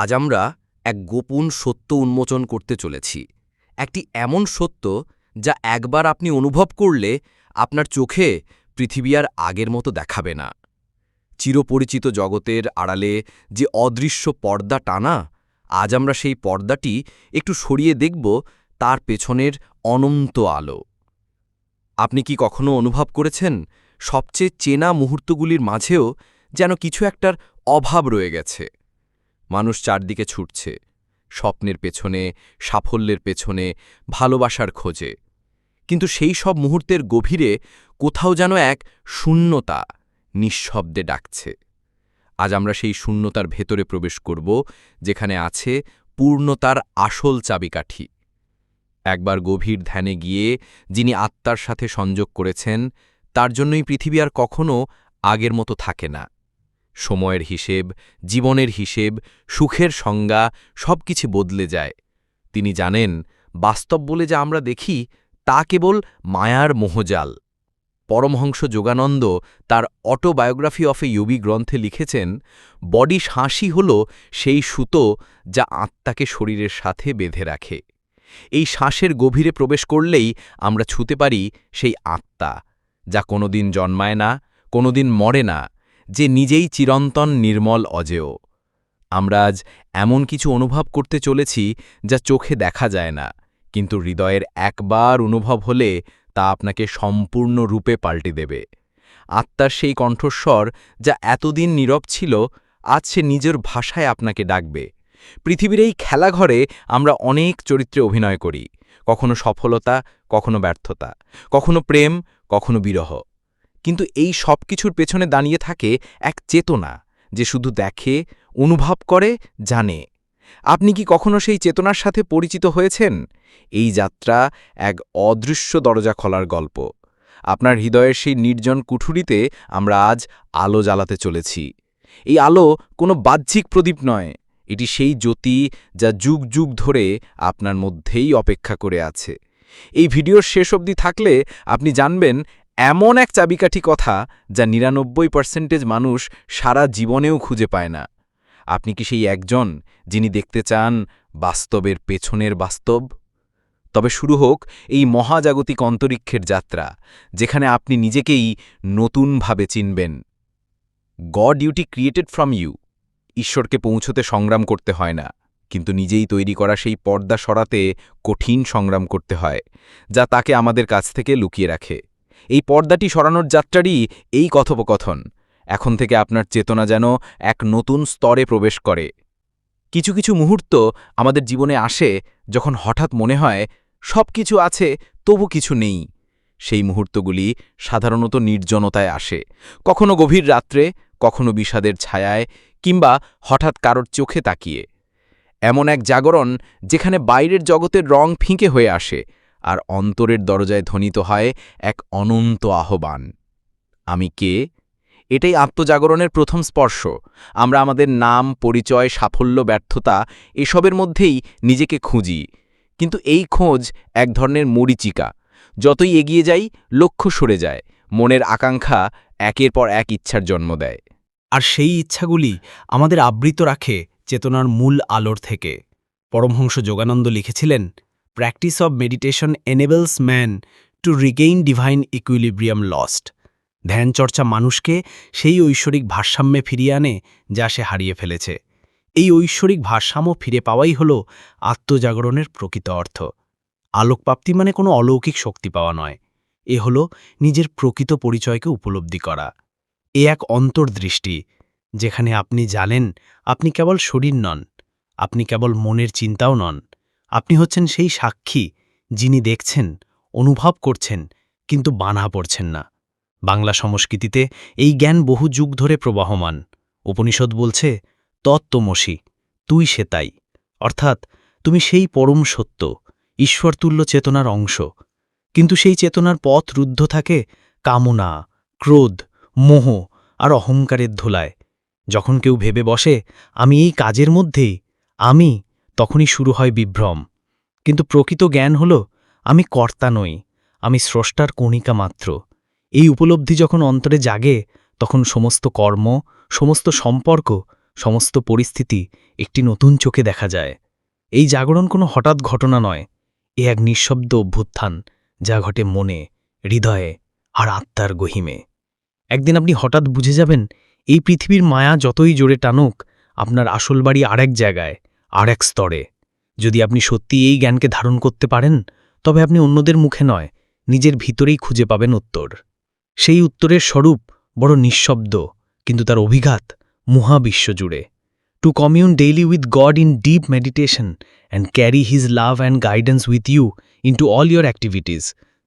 আজ আমরা এক গোপন সত্য উন্মোচন করতে চলেছি। একটি এমন সত্য যা একবার আপনি অনুভব করলে আপনার চোখে পৃথিবী আর আগের মতো দেখাবে না। চিরপরিচিত জগতের আড়ালে যে অদৃশ্য পর্দা টানা, আজ আমরা সেই পর্দাটি একটু সরিয়ে দেখব তার পেছনের অনন্ত আলো। আপনি কি কখনো অনুভব করেছেন সবচেয়ে চেনা মুহূর্তগুলির মাঝেও যেন কিছু একটার অভাব রয়ে গেছে? মানুষ চারদিকে ছুটছে, স্বপ্নের পেছনে, সাফল্যের পেছনে, ভালোবাসার খোঁজে। কিন্তু সেই সব মুহূর্তের গভীরে কোথাও যেন এক শূন্যতা নিঃশব্দে ডাকছে। আজ আমরা সেই শূন্যতার ভেতরে প্রবেশ করব, যেখানে আছে পূর্ণতার আসল চাবিকাঠি। একবার গভীর ধ্যানে গিয়ে যিনি আত্মার সাথে সংযোগ করেছেন, তার জন্যই পৃথিবী আর কখনও আগের মতো থাকে না। সময়ের হিসেব, জীবনের হিসেব, সুখের সংজ্ঞা সব কিছু বদলে যায়। তিনি জানেন, বাস্তব বলে যা আমরা দেখি, তা কেবল মায়ার মোহজাল। পরমহংস যোগানন্দ তার অটোবায়োগ্রাফি অফ এ ইউবি গ্রন্থে লিখেছেন, বডি হাসি হল সেই সুতো যা আত্মাকে শরীরের সাথে বেঁধে রাখে। এই শ্বাসের গভীরে প্রবেশ করলেই আমরা ছুতে পারি সেই আত্মা, যা কোনোদিন জন্মায় না, কোনোদিন মরে না যে নিজেই চিরন্তন নির্মল অজেয়। আমরা আজ এমন কিছু অনুভব করতে চলেছি যা চোখে দেখা যায় না, কিন্তু হৃদয়ের একবার অনুভব হলে তা আপনাকে সম্পূর্ণ রূপে পাল্টে দেবে। আত্মার সেই কণ্ঠস্বর যা এতদিন নীরব ছিল, আজ সে নিজের ভাষায় আপনাকে ডাকবে। পৃথিবীর এই খেলাঘরে আমরা অনেক চরিত্রে অভিনয় করি, কখনো সফলতা, কখনো ব্যর্থতা, কখনো প্রেম, কখনো বিরহ। কিন্তু এই সব কিছুর পেছনে দাঁড়িয়ে থাকে এক চেতনা যে শুধু দেখে, অনুভব করে, জানে। আপনি কি কখনো সেই চেতনার সাথে পরিচিত হয়েছেন? এই যাত্রা এক অদৃশ্য দরজা খোলার গল্প। আপনার হৃদয়ের সেই নির্জন কুঠুরিতে আমরা আজ আলো জ্বালাতে চলেছি। এই আলো কোনো বাহ্যিক প্রদীপ নয়, এটি সেই জ্যোতি যা যুগ যুগ ধরে আপনার মধ্যেই অপেক্ষা করে আছে। এই ভিডিওর শেষ অবধি থাকলে আপনি জানবেন এমন এক চাবিকাঠি কথা যা নিরানব্বই পার্সেন্টেজ মানুষ সারা জীবনেও খুঁজে পায় না। আপনি কি সেই একজন যিনি দেখতে চান বাস্তবের পেছনের বাস্তব? তবে শুরু হোক এই মহাজাগতিক অন্তরিক্ষের যাত্রা, যেখানে আপনি নিজেকেই নতুনভাবে চিনবেন। God duty created from you ঈশ্বরকে পৌঁছতে সংগ্রাম করতে হয় না, কিন্তু নিজেই তৈরি করা সেই পর্দা সরাতে কঠিন সংগ্রাম করতে হয়, যা তাকে আমাদের কাছ থেকে লুকিয়ে রাখে। এই পর্দাটি সরানোর যাত্রারই এই কথোপকথন। এখন থেকে আপনার চেতনা যেন এক নতুন স্তরে প্রবেশ করে। কিছু কিছু মুহূর্ত আমাদের জীবনে আসে যখন হঠাৎ মনে হয় সব কিছু আছে, তবু কিছু নেই। সেই মুহূর্তগুলি সাধারণত নির্জনতায় আসে। কখনো গভীর রাত্রে, কখনো বিষাদের ছায়ায়, কিংবা হঠাৎ কারোর চোখে তাকিয়ে। এমন এক জাগরণ যেখানে বাইরের জগতের রং ফিঁকে হয়ে আসে আর অন্তরের দরজায় ধ্বনিত হয় এক অনন্ত আহ্বান। আমি কে? এটাই আত্মজাগরণের প্রথম স্পর্শ। আমরা আমাদের নাম, পরিচয়, সাফল্য, ব্যর্থতা এসবের মধ্যেই নিজেকে খুঁজি। কিন্তু এই খোঁজ এক ধরনের মরিচিকা। যতই এগিয়ে যাই, লক্ষ্য সরে যায়। মনের আকাঙ্ক্ষা একের পর এক ইচ্ছার জন্ম দেয়। আর সেই ইচ্ছাগুলি আমাদের আবৃত রাখে চেতনার মূল আলোর থেকে। পরমহংস যোগানন্দ লিখেছিলেন practice of meditation enables man to regain divine equilibrium lost ধ্যানচর্চা মানুষকে সেই ঐশ্বরিক ভারসাম্যে ফিরিয়ে আনে যা সে হারিয়ে ফেলেছে। এই ঐশ্বরিক ভারসাম্য ফিরে পাওয়াই হল আত্মজাগরণের প্রকৃত অর্থ। আলোকপ্রাপ্তি মানে কোনো অলৌকিক শক্তি পাওয়া নয়। এ হল নিজের প্রকৃত পরিচয়কে উপলব্ধি করা। এ এক অন্তর্দৃষ্টি, যেখানে আপনি জানেন আপনি কেবল শরীর নন, আপনি কেবল মনের চিন্তাও নন। আপনি হচ্ছেন সেই সাক্ষী যিনি দেখছেন, অনুভব করছেন, কিন্তু বানা পড়ছেন না। বাংলা সংস্কৃতিতে এই জ্ঞান বহু যুগ ধরে প্রবাহমান। উপনিষদ বলছে, তত্ত্বমসি, তুই সে তাই। অর্থাৎ, তুমি সেই পরম সত্য, ঈশ্বরতুল্য চেতনার অংশ। কিন্তু সেই চেতনার পথ রুদ্ধ থাকে কামনা, ক্রোধ, মোহ আর অহংকারের ধুলায়। যখন কেউ ভেবে বসে, আমি এই কাজের মধ্যেই, আমি তখনই শুরু হয় বিভ্রম। কিন্তু প্রকৃত জ্ঞান হল, আমি কর্তা নই, আমি স্রষ্টার কণিকা মাত্র। এই উপলব্ধি যখন অন্তরে জাগে, তখন সমস্ত কর্ম, সমস্ত সম্পর্ক, সমস্ত পরিস্থিতি একটি নতুন চোখে দেখা যায়। এই জাগরণ কোনো হঠাৎ ঘটনা নয়, এ এক নিঃশব্দ অভ্যুত্থান, যা ঘটে মনে, হৃদয়ে, আর আত্মার গহিমে। একদিন আপনি হঠাৎ বুঝে যাবেন, এই পৃথিবীর মায়া যতই জোরে টানুক, আপনার আসল বাড়ি আরেক জায়গায় আর এক স্তরে। যদি আপনি সত্যি এই জ্ঞানকে ধারণ করতে পারেন, তবে আপনি অন্যদের মুখে নয়, নিজের ভিতরেই খুঁজে পাবেন উত্তর। সেই উত্তরের স্বরূপ বড় নিঃশব্দ, কিন্তু তার অভিঘাত মহাবিশ্ব জুড়ে। To commune daily with God in deep meditation and carry his love and guidance with you into all your activities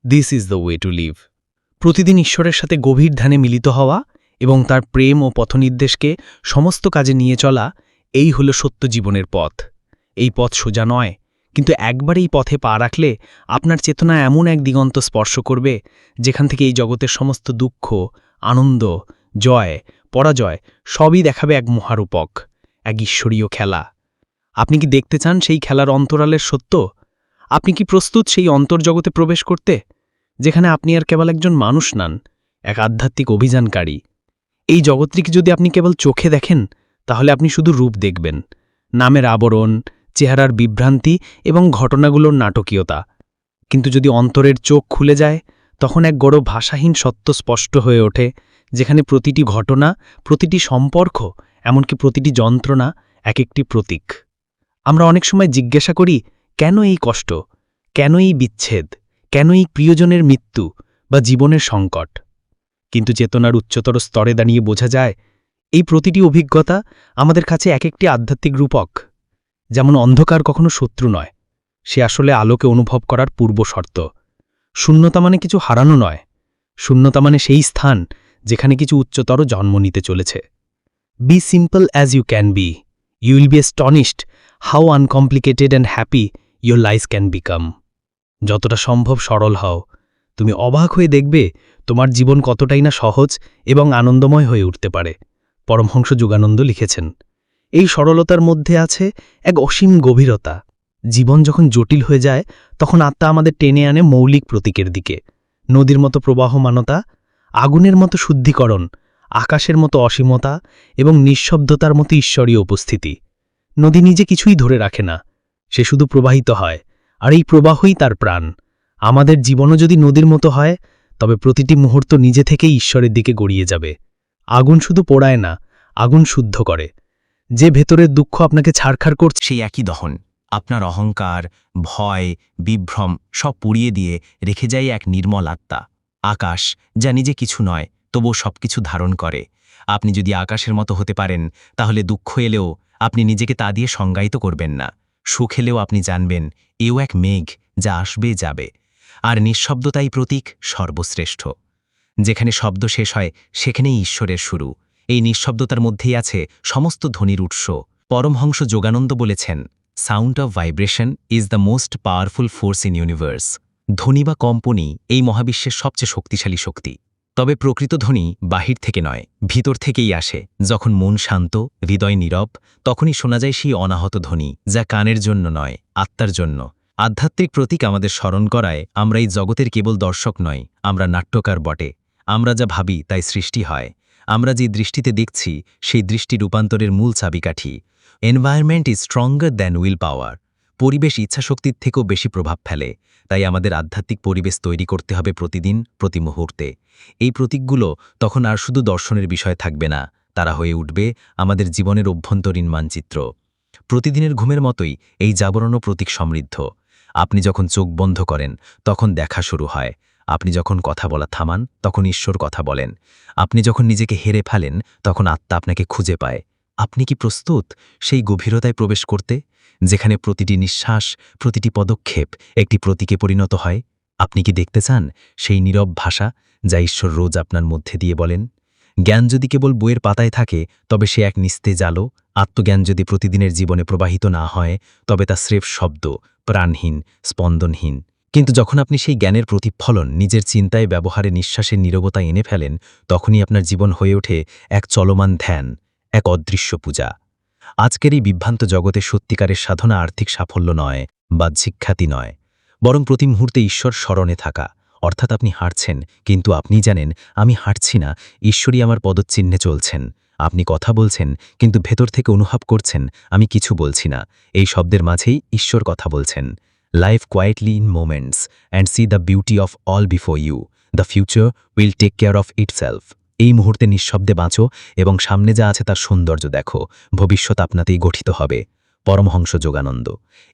this is the way to live প্রতিদিন ঈশ্বরের সাথে গভীর ধ্যানে মিলিত হওয়া এবং তার প্রেম ও পথনির্দেশকে সমস্ত কাজে নিয়ে চলা এই হল সত্য জীবনের পথ। এই পথ সোজা নয়, কিন্তু একবার এই পথে পা রাখলে আপনার চেতনা এমন এক দিগন্ত স্পর্শ করবে, যেখান থেকে এই জগতের সমস্ত দুঃখ, আনন্দ, জয়, পরাজয় সবই দেখাবে এক মহারূপক, এক ঈশ্বরীয় খেলা। আপনি কি দেখতে চান সেই খেলার অন্তরালের সত্য? আপনি কি প্রস্তুত সেই অন্তর্জগতে প্রবেশ করতে, যেখানে আপনি আর কেবল একজন মানুষ নান, এক আধ্যাত্মিক অভিযানকারী? এই জগৎটিকে যদি আপনি কেবল চোখে দেখেন তাহলে আপনি শুধু রূপ দেখবেন। নামের আবরণ, চেহারার বিভ্রান্তি এবং ঘটনাগুলোর নাটকীয়তা। কিন্তু যদি অন্তরের চোখ খুলে যায়, তখন এক গড় ভাষাহীন সত্য স্পষ্ট হয়ে ওঠে, যেখানে প্রতিটি ঘটনা, প্রতিটি সম্পর্ক, এমনকি প্রতিটি যন্ত্রণা এক একটি প্রতীক। আমরা অনেক সময় জিজ্ঞাসা করি, কেন এই কষ্ট? কেন এই বিচ্ছেদ? কেন এই প্রিয়জনের মৃত্যু বা জীবনের সংকট? কিন্তু চেতনার উচ্চতর স্তরে দাঁড়িয়ে বোঝা যায় এই প্রতিটি অভিজ্ঞতা আমাদের কাছে এক একটি আধ্যাত্মিক রূপক, যেমন অন্ধকার কখনো শত্রু নয়, সে আসলে আলোকে অনুভব করার পূর্ব শর্ত। শূন্যতা মানে কিছু হারানো নয়, শূন্যতা মানে সেই স্থান যেখানে কিছু উচ্চতর জন্ম নিতে চলেছে। Be simple as you can be you will be astonished how uncomplicated and happy your life can become যতটা সম্ভব সরল হও, তুমি অবাক হয়ে দেখবে তোমার জীবন কতটাই না সহজ এবং আনন্দময় হয়ে উঠতে পারে। পরমহংস যোগানন্দ লিখেছেন, এই সরলতার মধ্যে আছে এক অসীম গভীরতা। জীবন যখন জটিল হয়ে যায়, তখন আত্মা আমাদের টেনে আনে মৌলিক প্রতীকের দিকে। নদীর মতো প্রবাহমানতা, আগুনের মতো শুদ্ধিকরণ, আকাশের মতো অসীমতা এবং নিঃশব্দতার মতো ঈশ্বরীয় উপস্থিতি। নদী নিজে কিছুই ধরে রাখে না, সে শুধু প্রবাহিত হয়, আর এই প্রবাহই তার প্রাণ। আমাদের জীবনও যদি নদীর মতো হয়, তবে প্রতিটি মুহূর্ত নিজে থেকেই ঈশ্বরের দিকে গড়িয়ে যাবে। আগুন শুধু পোড়ায় না, আগুন শুদ্ধ করে। যে ভেতরের দুঃখ আপনাকে ছাড়খাড় করছে, সেই একই দহন। আপনার অহংকার, ভয়, বিভ্রম সব পুড়িয়ে দিয়ে রেখে যায় এক নির্মল আত্মা। আকাশ, যা নিজে কিছু নয়, তবুও সবকিছু ধারণ করে। আপনি যদি আকাশের মতো হতে পারেন, তাহলে দুঃখ এলেও আপনি নিজেকে তা দিয়ে সংজ্ঞায়িত করবেন না। সুখ এলেও আপনি জানবেন, এও এক মেঘ যা আসবে যাবে। আর নিঃশব্দতাই প্রতীক সর্বশ্রেষ্ঠ। যেখানে শব্দ শেষ হয়, সেখানেই ঈশ্বরের শুরু। এই নিঃশব্দতার মধ্যেই আছে সমস্ত ধ্বনির উৎস। পরমহংস যোগানন্দ বলেছেন sound of vibration is the most powerful force in universe ধ্বনি বা কম্পনই এই মহাবিশ্বের সবচেয়ে শক্তিশালী শক্তি। তবে প্রকৃত ধ্বনি বাহির থেকে নয়, ভিতর থেকেই আসে। যখন মন শান্ত, হৃদয় নীরব, তখনই শোনা যায় সেই অনাহত ধ্বনি, যা কানের জন্য নয়, আত্মার জন্য। আধ্যাত্মিক প্রতীক আমাদের স্মরণ করায় আমরা এই জগতের কেবল দর্শক নয় আমরা নাট্যকার বটে। আমরা যা ভাবি তাই সৃষ্টি হয়। আমরা যে দৃষ্টিতে দেখছি, সেই দৃষ্টি রূপান্তরের মূল চাবিকাঠি। Environment is stronger than will power পরিবেশ ইচ্ছাশক্তির থেকেও বেশি প্রভাব ফেলে। তাই আমাদের আধ্যাত্মিক পরিবেশ তৈরি করতে হবে প্রতিদিন, প্রতি মুহূর্তে। এই প্রতীকগুলো তখন আর শুধু দর্শনের বিষয় থাকবে না, তারা হয়ে উঠবে আমাদের জীবনের অভ্যন্তরীণ মানচিত্র। প্রতিদিনের ঘুমের মতোই এই জাগরণও প্রতীক সমৃদ্ধ। আপনি যখন চোখ বন্ধ করেন, তখন দেখা শুরু হয়। আপনি যখন কথা বলা থামান, তখন ঈশ্বর কথা বলেন। আপনি যখন নিজেকে হেরে ফেলেন, তখন আত্মা আপনাকে খুঁজে পায়। আপনি কি প্রস্তুত সেই গভীরতায় প্রবেশ করতে, যেখানে প্রতিটি নিঃশ্বাস, প্রতিটি পদক্ষেপ একটি প্রতীকে পরিণত হয়? আপনি কি দেখতে চান সেই নীরব ভাষা যা ঈশ্বর রোজ আপনার মধ্যে দিয়ে বলেন? জ্ঞান যদি কেবল বইয়ের পাতায় থাকে, তবে সে এক নিস্তেজ আলো আত্মজ্ঞান যদি প্রতিদিনের জীবনে প্রবাহিত না হয়, তবে তা স্রেফ শব্দ, প্রাণহীন, স্পন্দনহীন। কিন্তু যখন আপনি সেই জ্ঞানের প্রতিফলন নিজের চিন্তায়, ব্যবহারে নিঃশ্বাসের নীরবতা এনে ফেলেন, তখনই আপনার জীবন হয়ে ওঠে এক চলমান ধ্যান, এক অদৃশ্য পূজা। আজকের এই বিভ্রান্ত জগতে সত্যিকারের সাধনা আর্থিক সাফল্য নয়, বা শিক্ষাতি নয়, বরং প্রতি মুহূর্তে ঈশ্বর স্মরণে থাকা। অর্থাৎ আপনি হাঁটছেন, কিন্তু আপনি জানেন, আমি হাঁটছি না, ঈশ্বরই আমার পদচিহ্নে চলছেন। আপনি কথা বলছেন, কিন্তু ভেতর থেকে অনুভব করছেন, আমি কিছু বলছি না। এই শব্দের মাঝেই ঈশ্বর কথা বলছেন। Life quietly in moments and see the beauty of all before you the future will take care of itself এই মুহূর্তে নিঃশব্দে বাঁচো এবং সামনে যা আছে তার সৌন্দর্য দেখো। ভবিষ্যৎ আপনাতেই গঠিত হবে। পরমহংস যোগানন্দ।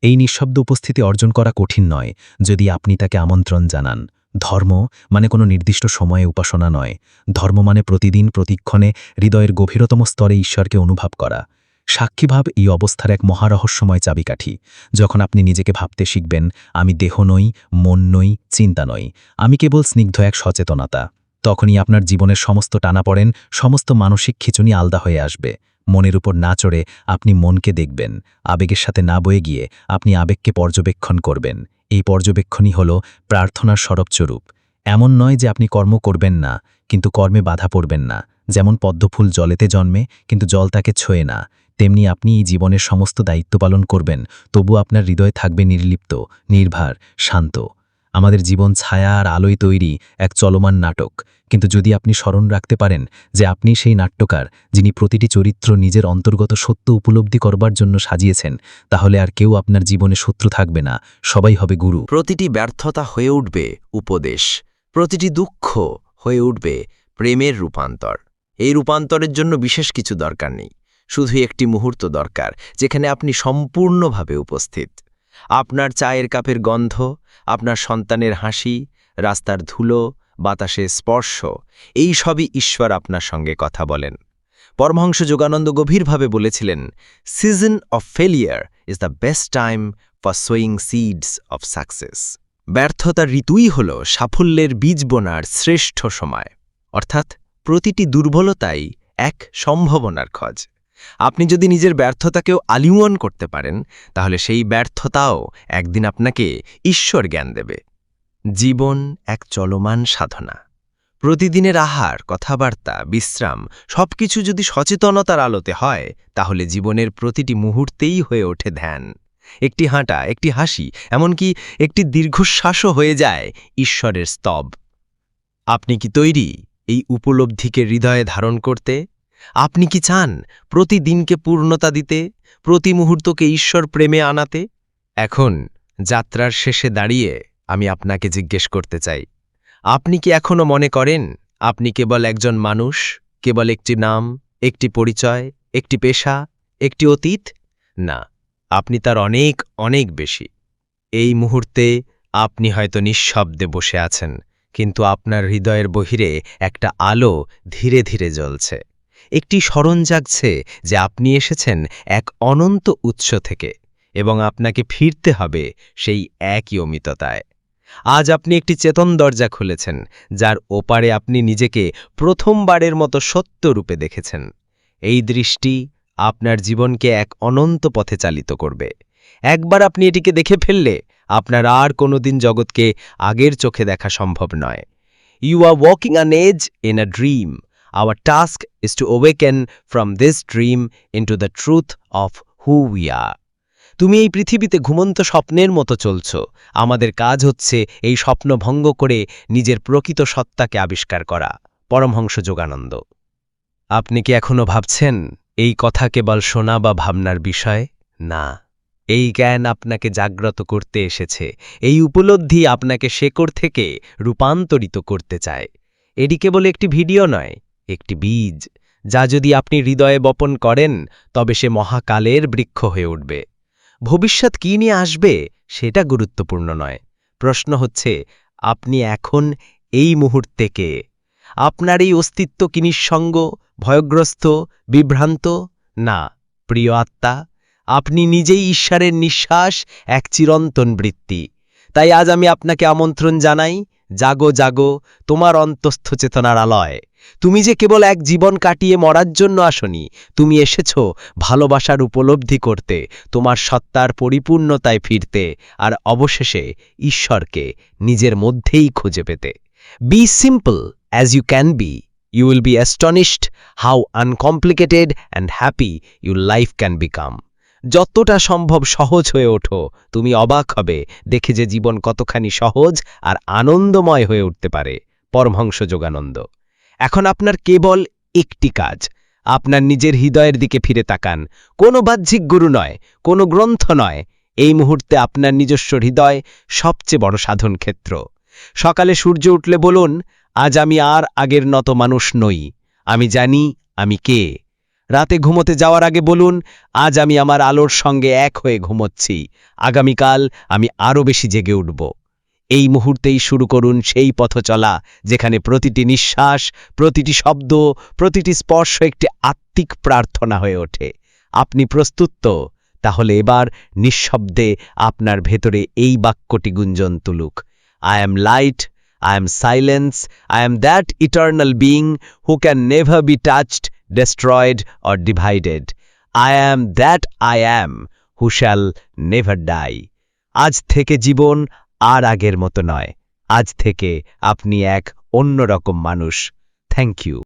এই নিঃশব্দ উপস্থিতি অর্জন করা কঠিন নয়, যদি আপনি তাকে আমন্ত্রণ জানান। ধর্ম মানে কোনো নির্দিষ্ট সময়ে উপাসনা নয়। ধর্ম মানে প্রতিদিন প্রতিক্ষণে হৃদয়ের গভীরতম স্তরে ঈশ্বরকে অনুভব করা। সাক্ষীভাব এই অবস্থার এক মহারহস্যময় চাবিকাঠি। যখন আপনি নিজেকে ভাবতে শিখবেন, আমি দেহ নই, মন নই, চিন্তা নই, আমি কেবল স্নিগ্ধ এক সচেতনতা। তখনই আপনার জীবনের সমস্ত টানাপড়েন সমস্ত মানসিক খিচুনি আলদা হয়ে আসবে। মনের উপর না চড়ে আপনি মনকে দেখবেন, আবেগের সাথে না বয়ে গিয়ে আপনি আবেগকে পর্যবেক্ষণ করবেন। এই পর্যবেক্ষণই হল প্রার্থনার স্বরূপ এমন নয় যে আপনি কর্ম করবেন না, কিন্তু কর্মে বাধা পড়বেন না। যেমন পদ্মফুল জলেতে জন্মে, কিন্তু জল তাকে ছোঁয়ে না। তেমনি আপনি এই জীবনের সমস্ত দায়িত্ব পালন করবেন, তবু আপনার হৃদয় থাকবে নির্লিপ্ত, নির্ভার, শান্ত। আমাদের জীবন ছায়া আর আলোয় তৈরি এক চলমান নাটক। কিন্তু যদি আপনি স্মরণ রাখতে পারেন যে আপনি সেই নাট্যকার যিনি প্রতিটি চরিত্র নিজের অন্তর্গত সত্য উপলব্ধি করবার জন্য সাজিয়েছেন, তাহলে আর কেউ আপনার জীবনে শত্রু থাকবে না। সবাই হবে গুরু। প্রতিটি ব্যর্থতা হয়ে উঠবে উপদেশ, প্রতিটি দুঃখ হয়ে উঠবে প্রেমের রূপান্তর। এই রূপান্তরের জন্য বিশেষ কিছু দরকার নেই। শুধু একটি মুহূর্ত দরকার, যেখানে আপনি সম্পূর্ণভাবে উপস্থিত। আপনার চায়ের কাপের গন্ধ, আপনার সন্তানের হাসি, রাস্তার ধুলো বাতাসে স্পর্শ, এই সবই ঈশ্বর আপনার সঙ্গে কথা বলেন। পরমহংস যোগানন্দ গভীরভাবে বলেছিলেন season of failure is the best time for sowing seeds of success ব্যর্থতার ঋতুই হল সাফল্যের বীজ বোনার শ্রেষ্ঠ সময়। অর্থাৎ প্রতিটি দুর্বলতাই এক সম্ভাবনার খোঁজ। আপনি যদি নিজের ব্যর্থতাকেও আলিঙ্গন করতে পারেন, তাহলে সেই ব্যর্থতাও একদিন আপনাকে ঈশ্বর জ্ঞান দেবে। জীবন এক চলমান সাধনা। প্রতিদিনের আহার, কথাবার্তা, বিশ্রাম, সবকিছু যদি সচেতনতার আলোতে হয়, তাহলে জীবনের প্রতিটি মুহূর্তেই হয়ে ওঠে ধ্যান। একটি হাঁটা, একটি হাসি, এমনকি একটি দীর্ঘশ্বাসও হয়ে যায় ঈশ্বরের স্তব। আপনি কি তৈরি এই উপলব্ধিকে হৃদয়ে ধারণ করতে? আপনি কি চান প্রতিদিনকে পূর্ণতা দিতে, প্রতি মুহূর্তকে ঈশ্বর প্রেমে আনাতে? এখন, যাত্রার শেষে দাঁড়িয়ে আমি আপনাকে জিজ্ঞেস করতে চাই। আপনি কি এখনও মনে করেন, আপনি কেবল একজন মানুষ, কেবল একটি নাম, একটি পরিচয়, একটি পেশা, একটি অতীত? না, আপনি তার অনেক অনেক বেশি। এই মুহূর্তে আপনি হয়তো নিঃশব্দে বসে আছেন, কিন্তু আপনার হৃদয়ের বহিরে একটা আলো ধীরে ধীরে জ্বলছে। একটি স্মরণ জাগছে যে আপনি এসেছেন এক অনন্ত উৎস থেকে এবং আপনাকে ফিরতে হবে সেই একই অমিততায়। আজ আপনি একটি চেতন দরজা খুলেছেন, যার ওপারে আপনি নিজেকে প্রথমবারের মতো সত্যরূপে দেখেছেন। এই দৃষ্টি আপনার জীবনকে এক অনন্ত পথে চালিত করবে। একবার আপনি এটিকে দেখে ফেললে আপনার আর কোনোদিন জগৎকে আগের চোখে দেখা সম্ভব নয়। You are walking an age in a dream our task is to waken from this dream into the truth of who we are তুমি এই পৃথিবীতে ঘুমন্ত স্বপ্নের মতো চলছ। আমাদের কাজ হচ্ছে এই স্বপ্ন ভঙ্গ করে নিজের প্রকৃত সত্তাকে আবিষ্কার করা। পরমহংস যোগানন্দ। আপনি কি এখনও ভাবছেন এই কথা কেবল শোনা বা ভাবনার বিষয়? না। এই জ্ঞান আপনাকে জাগ্রত করতে এসেছে। এই উপলব্ধি আপনাকে শেকড় থেকে রূপান্তরিত করতে চায়। এটি কেবল একটি ভিডিও নয় একটি বীজ, যা যদি আপনি হৃদয়ে বপন করেন, তবে সে মহাকালের বৃক্ষ হয়ে উঠবে। ভবিষ্যৎ কী নিয়ে আসবে, সেটা গুরুত্বপূর্ণ নয়। প্রশ্ন হচ্ছে, আপনি এখন এই মুহূর্তে কে? আপনার এই অস্তিত্ব কি নিঃসঙ্গ, ভয়গ্রস্ত, বিভ্রান্ত? না, প্রিয় আত্মা, আপনি নিজেই ঈশ্বরের নিঃশ্বাস এক চিরন্তন বৃত্তি। তাই আজ আমি আপনাকে আমন্ত্রণ জানাই জাগো জাগো, তোমার অন্তস্থ চেতনার আলয়। তুমি যে কেবল এক জীবন কাটিয়ে মরার জন্য আসনি, তুমি এসেছ ভালোবাসার উপলব্ধি করতে, তোমার সত্তার পরিপূর্ণতায় ফিরতে, আর অবশেষে ঈশ্বরকে নিজের মধ্যেই খুঁজে পেতে। Be simple as you can be you will be astonished how uncomplicated and happy your life can become যতটা সম্ভব সহজ হয়ে ওঠো। তুমি অবাক হবে, দেখে যে জীবন কতখানি সহজ আর আনন্দময় হয়ে উঠতে পারে। পরমহংস যোগানন্দ। এখন আপনার কেবল একটি কাজ, আপনার নিজের হৃদয়ের দিকে ফিরে তাকান। কোনো বাহ্যিক গুরু নয়, কোনো গ্রন্থ নয়। এই মুহূর্তে আপনার নিজস্ব হৃদয় সবচেয়ে বড় সাধন ক্ষেত্র। সকালে সূর্য উঠলে বলুন, আজ আমি আর আগের নত মানুষ নই। আমি জানি আমি কে। রাতে ঘুমোতে যাওয়ার আগে বলুন, আজ আমি আমার আলোর সঙ্গে এক হয়ে ঘুমোচ্ছি। আগামীকাল আমি আরও বেশি জেগে উঠব। এই মুহূর্তেই শুরু করুন সেই পথ চলা যেখানে প্রতিটি নিঃশ্বাস, প্রতিটি শব্দ, প্রতিটি স্পর্শ একটি আত্মিক প্রার্থনা হয়ে ওঠে। আপনি প্রস্তুত তো? তাহলে এবার নিঃশব্দে আপনার ভেতরে এই বাক্যটি গুঞ্জন তুলুক। I am light I am silence I am that eternal being who can never be touched destroyed or divided I am that I am who shall never die আজ থেকে জীবন আর আগের মতো নয়। আজ থেকে আপনি এক অন্যরকম মানুষ। Thank you